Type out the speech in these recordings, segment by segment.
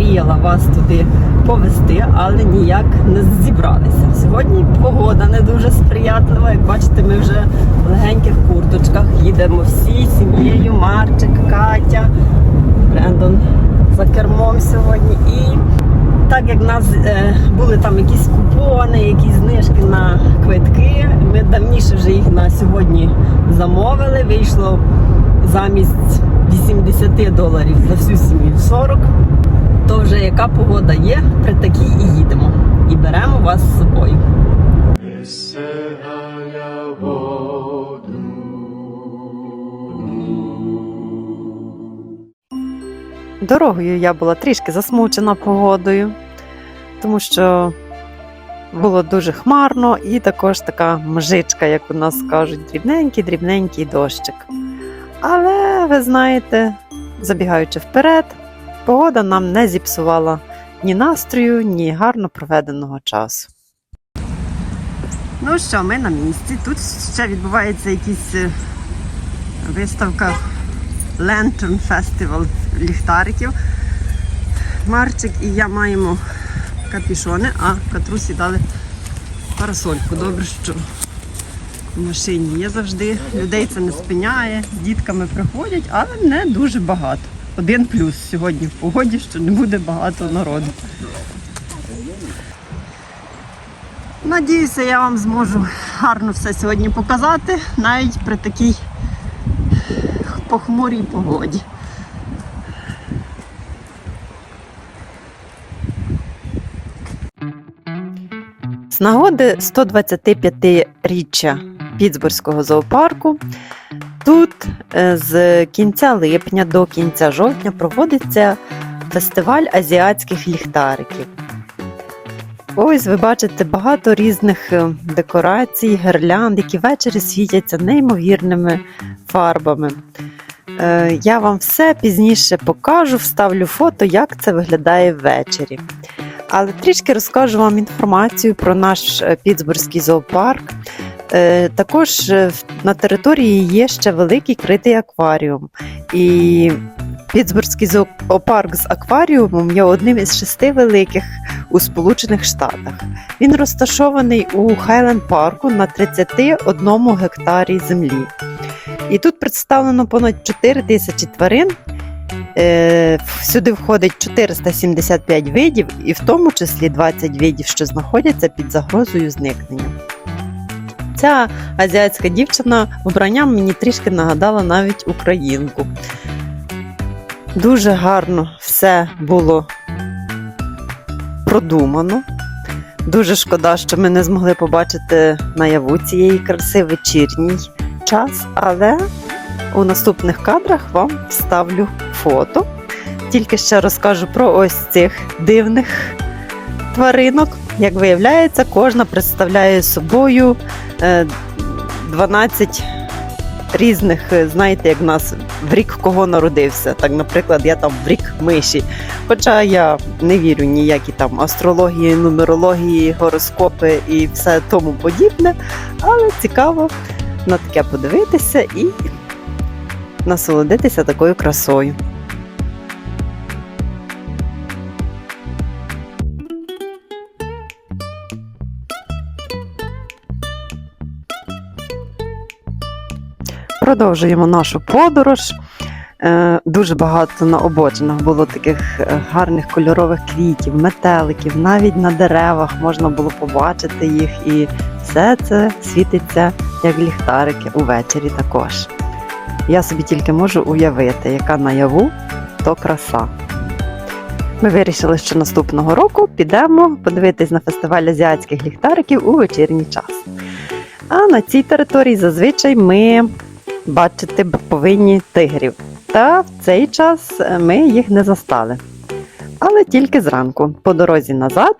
мріяла вас туди повезти, але ніяк не зібралися. Сьогодні погода не дуже сприятлива. Як бачите, ми вже в легеньких курточках їдемо всі сім'єю. Марчик, Катя, Брендон за кермом сьогодні. І так як в нас е, були там якісь купони, якісь знижки на квитки, ми давніше вже їх на сьогодні замовили. Вийшло замість 80 доларів за всю сім'ю 40. То вже яка погода є, при такій і їдемо. І беремо вас з собою. Дорогою я була трішки засмучена погодою, тому що було дуже хмарно і також така мжичка, як у нас кажуть, дрібненький-дрібненький дощик. Але ви знаєте, забігаючи вперед, погода нам не зіпсувала ні настрою, ні гарно проведеного часу. Ну що, ми на місці. Тут ще відбувається якась е, виставка Lantern Festival ліхтариків. Марчик і я маємо капішони, а Катрусі дали парасольку. Добре, що в машині є завжди. Людей це не спиняє, дітками приходять, але не дуже багато. Один плюс сьогодні в погоді, що не буде багато народу. Надіюся, я вам зможу гарно все сьогодні показати, навіть при такій похмурій погоді. З нагоди 125-річчя Пітсбурзького зоопарку тут е, з кінця липня до кінця жовтня проводиться фестиваль азіатських ліхтариків. Ось ви бачите багато різних е, декорацій, гирлянд, які ввечері світяться неймовірними фарбами. Е, Я вам все пізніше покажу, вставлю фото, як це виглядає ввечері. Але трішки розкажу вам інформацію про наш Пітсбурзький зоопарк. Е, Також е, на території є ще великий критий акваріум. І Пітсбурзький зоопарк з акваріумом є одним із шести великих у Сполучених Штатах. Він розташований у Хайленд парку на 31 гектарі землі. І тут представлено понад 4 тисячі тварин. Е, Сюди входить 475 видів, і в тому числі 20 видів, що знаходяться під загрозою зникнення. Ця азіатська дівчина вбранням мені трішки нагадала навіть українку. Дуже гарно все було продумано. Дуже шкода, що ми не змогли побачити наяву цієї краси вечірній час, але у наступних кадрах вам вставлю фото. Тільки ще розкажу про ось цих дивних тваринок. Як виявляється, кожна представляє собою е, 12 різних, е, знаєте, як в нас в рік кого народився. Так, наприклад, я там в рік миші. Хоча я не вірю ніякі там астрології, нумерології, гороскопи і все тому подібне. Але цікаво на таке подивитися і насолодитися такою красою. Продовжуємо нашу подорож. Е, Дуже багато на обочинах було таких е, гарних кольорових квітів, метеликів, навіть на деревах можна було побачити їх, і все це світиться як ліхтарики увечері також. Я собі тільки можу уявити, яка наяву то краса. Ми вирішили, що наступного року підемо подивитись на фестиваль азіатських ліхтариків у вечірній час. А на цій території зазвичай ми бачити повинні тигрів. Та в цей час е, ми їх не застали. Але тільки зранку, по дорозі назад,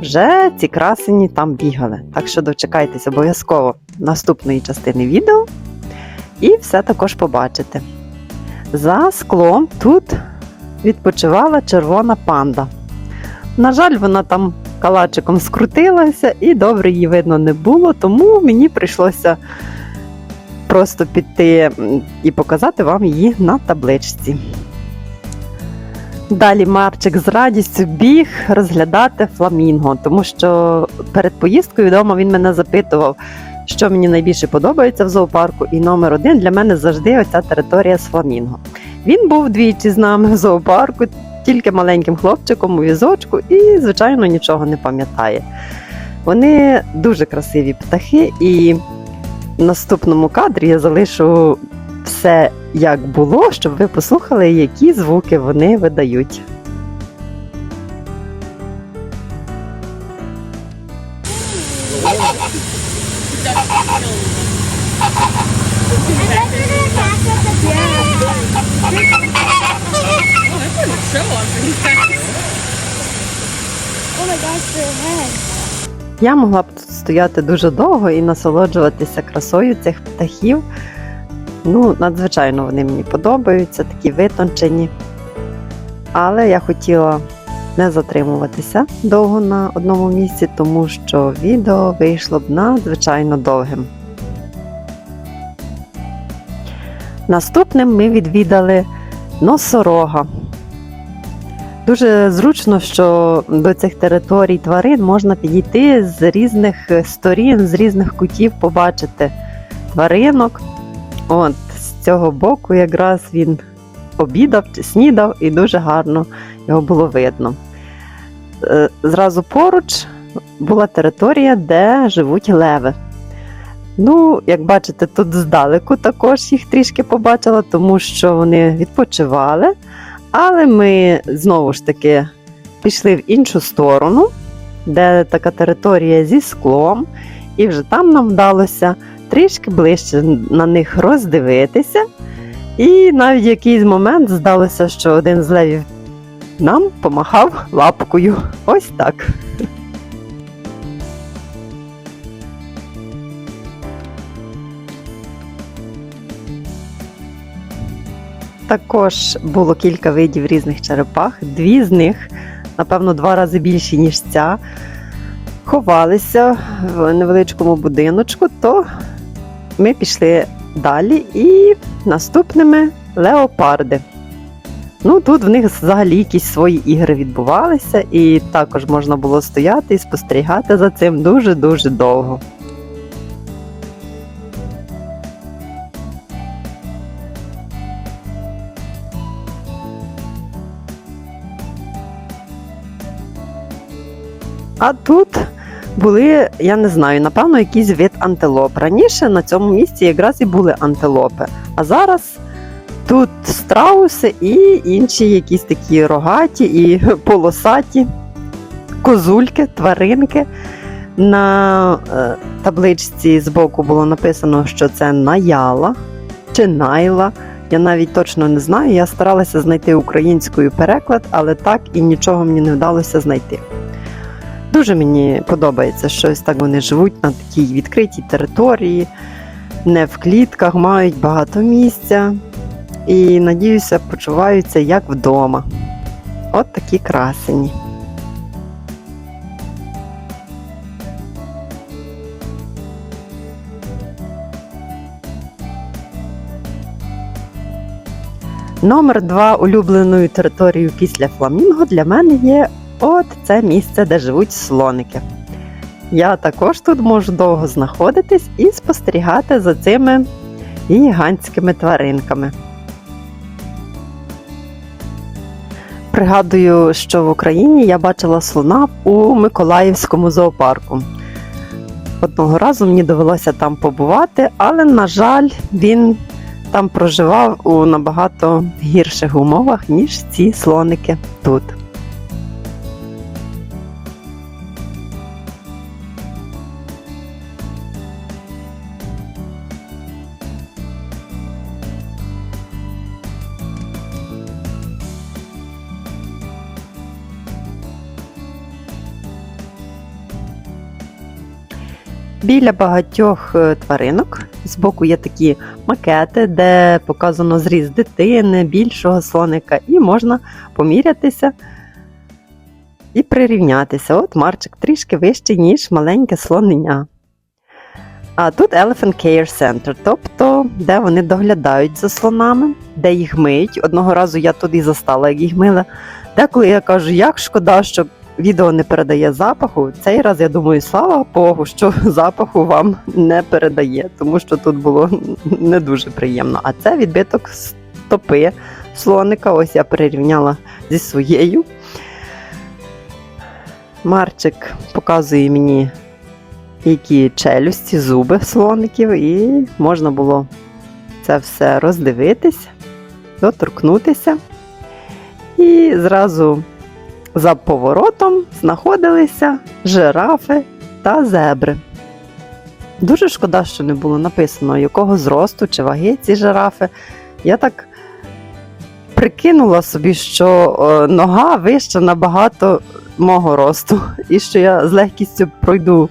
вже ці красені там бігали. Так що дочекайтесь обов'язково наступної частини відео і все також побачите. За склом тут відпочивала червона панда. На жаль, вона там калачиком скрутилася і добре її видно не було, тому мені прийшлося просто піти і показати вам її на табличці. Далі Марчик з радістю біг розглядати фламінго, тому що перед поїздкою вдома він мене запитував, що мені найбільше подобається в зоопарку, і номер один для мене завжди оця територія з фламінго. Він був двічі з нами в зоопарку, тільки маленьким хлопчиком у візочку, і, звичайно, нічого не пам'ятає. Вони дуже красиві птахи, і наступному кадрі я залишу все як було, щоб ви послухали, які звуки вони видають. Я могла б стояти дуже довго і насолоджуватися красою цих птахів. Ну, надзвичайно вони мені подобаються, такі витончені. Але я хотіла не затримуватися довго на одному місці, тому що відео вийшло б надзвичайно довгим. Наступним ми відвідали носорога. Дуже зручно, що до цих територій тварин можна підійти з різних сторін, з різних кутів побачити тваринок. От з цього боку якраз він обідав чи снідав, і дуже гарно його було видно. Е, Зразу поруч була територія, де живуть леви. Ну, як бачите, тут здалеку також їх трішки побачила, тому що вони відпочивали. Але ми знову ж таки пішли в іншу сторону, де така територія зі склом, і вже там нам вдалося трішки ближче на них роздивитися. І навіть якийсь момент здалося, що один з левів нам помахав лапкою. Ось так. Також було кілька видів різних черепах. Дві з них, напевно, два рази більші, ніж ця, ховалися в невеличкому будиночку, то ми пішли далі і наступними леопарди. Ну, тут в них взагалі якісь свої ігри відбувалися, і також можна було стояти і спостерігати за цим дуже-дуже довго. А тут були, я не знаю, напевно, якийсь вид антилоп. Раніше на цьому місці якраз і були антилопи. А зараз тут страуси і інші якісь такі рогаті і полосаті козульки, тваринки. На е, табличці збоку було написано, що це наяла чи найла. Я навіть точно не знаю. Я старалася знайти українською переклад, але так і нічого мені не вдалося знайти. Дуже мені подобається, що ось так вони живуть на такій відкритій території, не в клітках, мають багато місця і, надіюся, почуваються як вдома. От такі красені. Номер два улюбленою територією після фламінго для мене є От це місце, де живуть слоники. Я також тут можу довго знаходитись і спостерігати за цими гігантськими тваринками. Пригадую, що в Україні я бачила слона у Миколаївському зоопарку. Одного разу мені довелося там побувати, але, на жаль, він там проживав у набагато гірших умовах, ніж ці слоники тут. Біля багатьох е, тваринок збоку є такі макети, де показано зріз дитини, більшого слоника, і можна помірятися і прирівнятися. От Марчик трішки вищий, ніж маленьке слонення. А тут Elephant Care Center, тобто де вони доглядають за слонами, де їх миють. Одного разу я тут і застала, як їх мила. Деколи я кажу, як шкода, що відео не передає запаху. Цей раз я думаю, слава Богу, що запаху вам не передає, тому що тут було не дуже приємно. А це відбиток стопи слоника. Ось я перерівняла зі своєю. Марчик показує мені, які челюсті, зуби слоників, і можна було це все роздивитись, доторкнутися. І зразу за поворотом знаходилися жирафи та зебри. Дуже шкода, що не було написано, якого зросту чи ваги ці жирафи. Я так прикинула собі, що е, нога вища набагато мого росту, і що я з легкістю пройду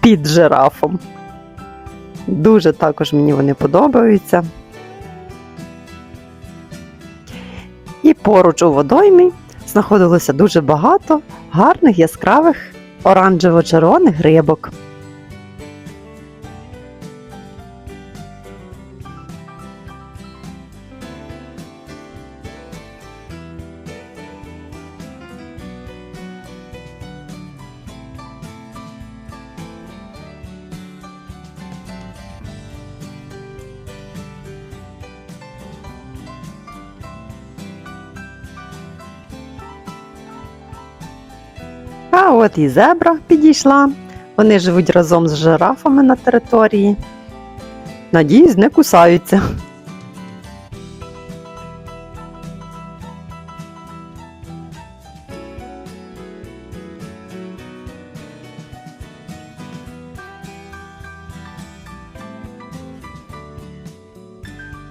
під жирафом. Дуже також мені вони подобаються. І поруч у водоймі знаходилося дуже багато гарних яскравих оранжево-червоних рибок. От і зебра підійшла. Вони живуть разом з жирафами на території. Надіюсь, не кусаються.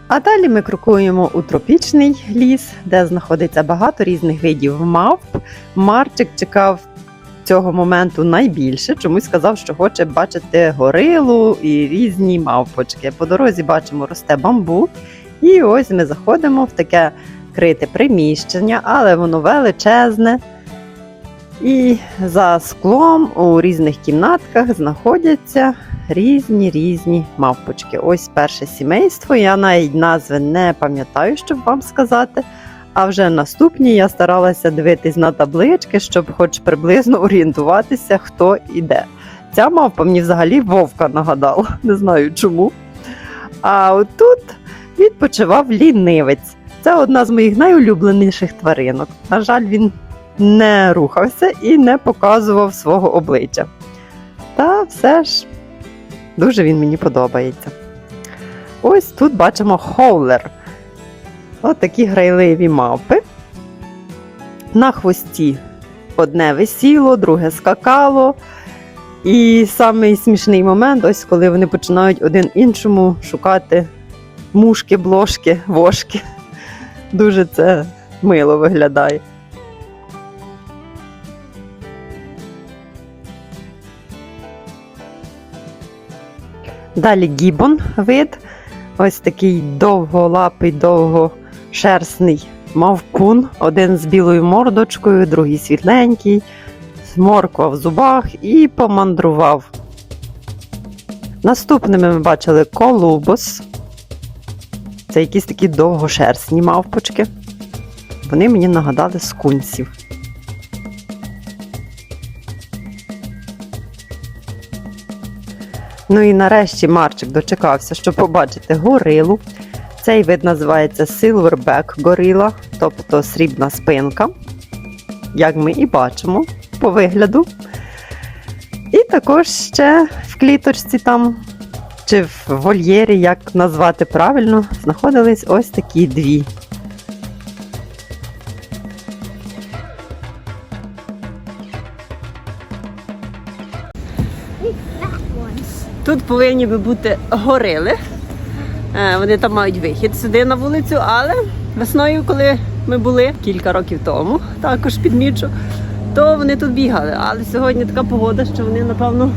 А далі ми крокуємо у тропічний ліс, де знаходиться багато різних видів мавп. Марчик чекав цього моменту найбільше. Чомусь сказав, що хоче бачити горилу і різні мавпочки. По дорозі бачимо, росте бамбук. І ось ми заходимо в таке крите приміщення, але воно величезне. І за склом у різних кімнатках знаходяться різні різні мавпочки. Ось перше сімейство. Я навіть назви не пам'ятаю, щоб вам сказати. А вже наступні я старалася дивитись на таблички, щоб хоч приблизно орієнтуватися, хто іде. Ця мавпа мені взагалі вовка нагадала, не знаю чому. А отут відпочивав лінивець. Це одна з моїх найулюбленіших тваринок. На жаль, він не рухався і не показував свого обличчя. Та все ж дуже він мені подобається. Ось тут бачимо хоулер. Ось такі грайливі мавпи. На хвості одне висіло, друге скакало. І самий смішний момент, ось коли вони починають один іншому шукати мушки, блошки, вошки. Дуже це мило виглядає. Далі гібон вид. Ось такий довголапий, довгошерстний мавпун. Один з білою мордочкою, другий світленький, морква в зубах і помандрував. Наступними ми бачили колубос. Це якісь такі довгошерстні мавпочки. Вони мені нагадали скунсів. Ну і нарешті Марчик дочекався, щоб побачити горилу. Цей вид називається Silverback горила, тобто срібна спинка, як ми і бачимо по вигляду. І також ще в кліточці там, чи в вольєрі, як назвати правильно, знаходились ось такі дві. Тут повинні би бути горили. Е, Вони там мають вихід сюди на вулицю, але весною, коли ми були кілька років тому, також підмічу, то вони тут бігали. Але сьогодні така погода, що вони, напевно,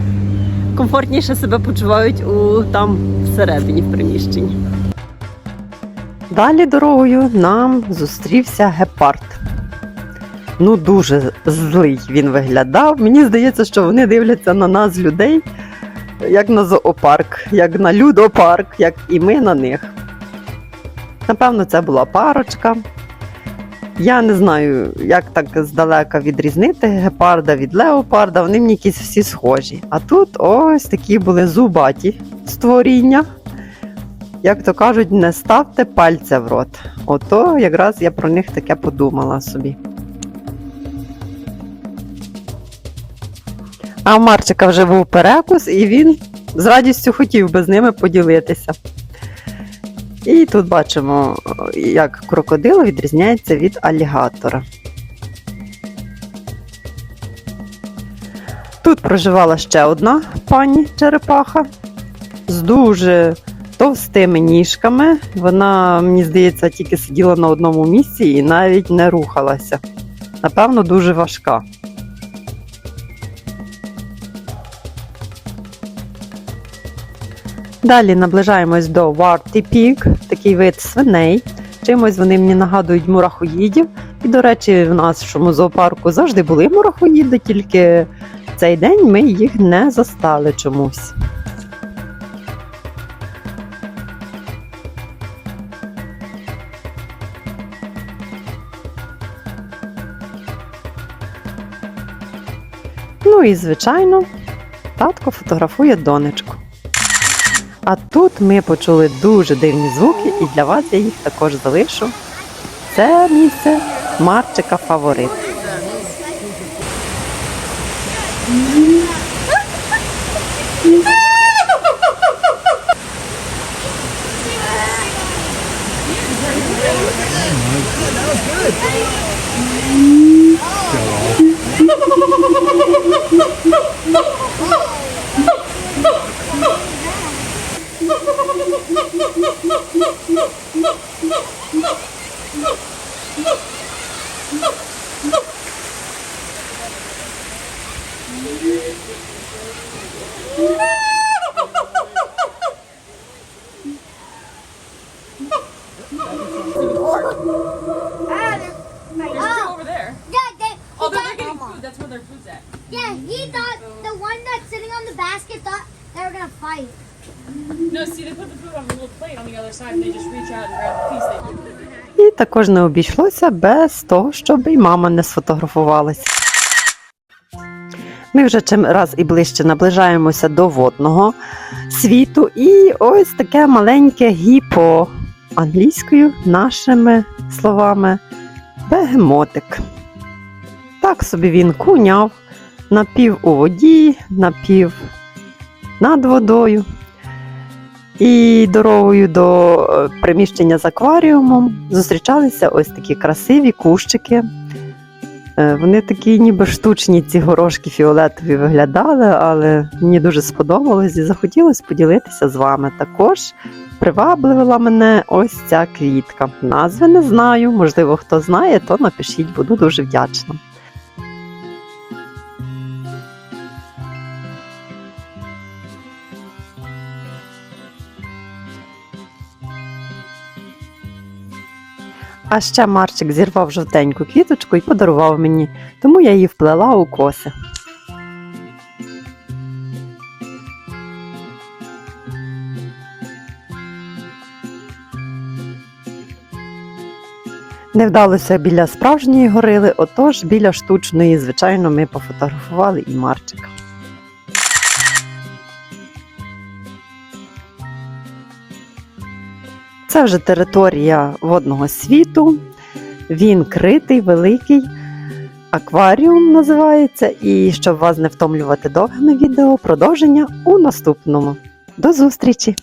комфортніше себе почувають у там всередині в приміщенні. Далі дорогою нам зустрівся гепард. Ну, дуже злий він виглядав. Мені здається, що вони дивляться на нас, людей, як на зоопарк, як на людопарк, як і ми на них. Напевно, це була парочка. Я не знаю, як так здалека відрізнити гепарда від леопарда. Вони мені якісь всі схожі. А тут ось такі були зубаті створіння. Як то кажуть, не ставте пальця в рот. Ото якраз я про них таке подумала собі. А у Марчика вже був перекус, і він з радістю хотів би з ними поділитися. І тут бачимо, як крокодил відрізняється від алігатора. Тут проживала ще одна пані черепаха з дуже товстими ніжками. Вона, мені здається, тільки сиділа на одному місці і навіть не рухалася. Напевно, дуже важка. Далі наближаємось до Варті Пік, такий вид свиней. Чимось вони мені нагадують мурахоїдів. І, до речі, в нашому зоопарку завжди були мурахоїди, тільки цей день ми їх не застали чомусь. Ну і, звичайно, татко фотографує донечку. Тут ми почули дуже дивні звуки, і для вас я їх також залишу. Це місце Марчика фаворит. There's fight. No, see, they put the food on a little plate on the other side, and they just reach out and grab the piece they І також не обійшлося без того, щоб і мама не сфотографувалася. Ми вже чим раз і ближче наближаємося до водного світу. І ось таке маленьке гіпо англійською нашими словами бегемотик. Так собі він куняв, напів у воді, напів над водою. І дорогою до е, приміщення з акваріумом зустрічалися ось такі красиві кущики. Е, Вони такі ніби штучні, ці горошки фіолетові виглядали, але мені дуже сподобалось і захотілося поділитися з вами. Також привабливила мене ось ця квітка. Назви не знаю, можливо, хто знає, то напишіть, буду дуже вдячна. А ще Марчик зірвав жовтеньку квіточку і подарував мені, тому я її вплела у коси. Не вдалося біля справжньої горили, отож біля штучної, звичайно, ми пофотографували і Марчика. Це вже територія водного світу. Він критий, великий. Акваріум називається. І щоб вас не втомлювати довгими відео, продовження у наступному. До зустрічі!